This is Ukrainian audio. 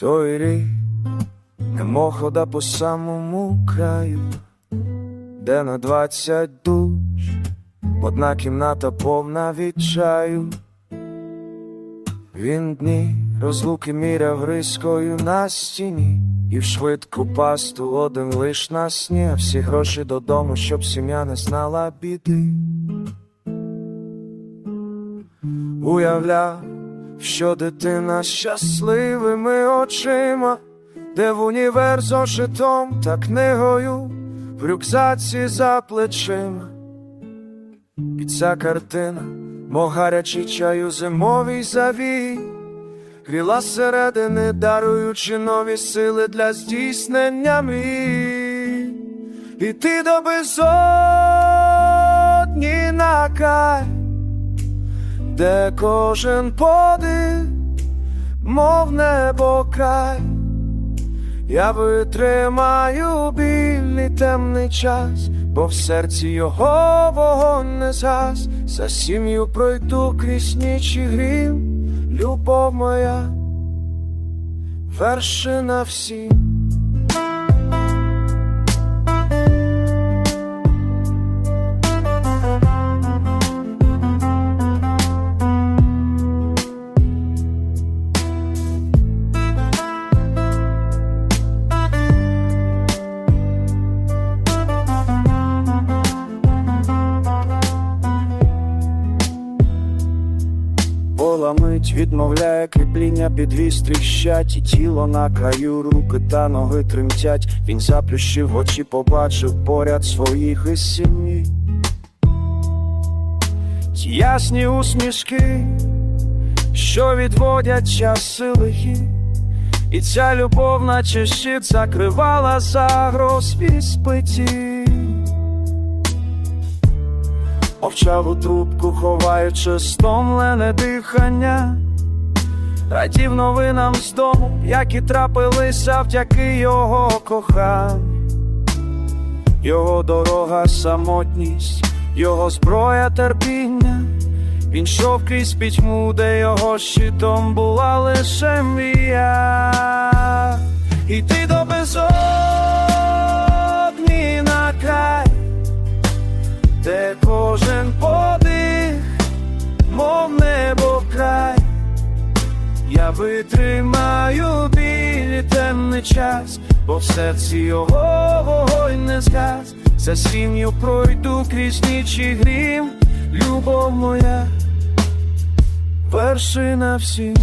Той рік, немов хода по самому краю, де на двадцять душ, одна кімната повна відчаю. Він дні розлуки міряв гризкою на стіні, і в швидку пасту один лиш на сні, а всі гроші додому, щоб сім'я не знала біди. Уявляв, що дитина щасливими очима, де в універ зошитом та книгою, в рюкзаці за плечима. І ця картина, мов гарячий чай у зимовій завій, гріла зсередини, даруючи нові сили для здійснення мрій. І ти до безодні на край, де кожен подих, мов небо край. Я витримаю білий темний час, бо в серці його вогонь не згас, за сім'ю пройду крізь ніч і грім, любов моя, вершина всім. Пола мить відмовляє кріпління підвіз тріщать, і тіло на краю руки та ноги тремтять. Він заплющив очі, побачив поряд своїх із сім'ї. Ті ясні усмішки, що відводять часи лихі, і ця любов, наче щит, закривала загроз і спиті. Мовчав у трубку, ховаючи стомлене дихання, радів новинам з дому, які трапилися вдяки його коханню. Його дорога, самотність, його зброя терпіння. Він йшов крізь пітьму, де його щитом була лише мрія. Ти до безодні темний час, бо в серці його вогонь не згас, за сім'ю пройду крізь ніч і грім, любов моя, вершина всім.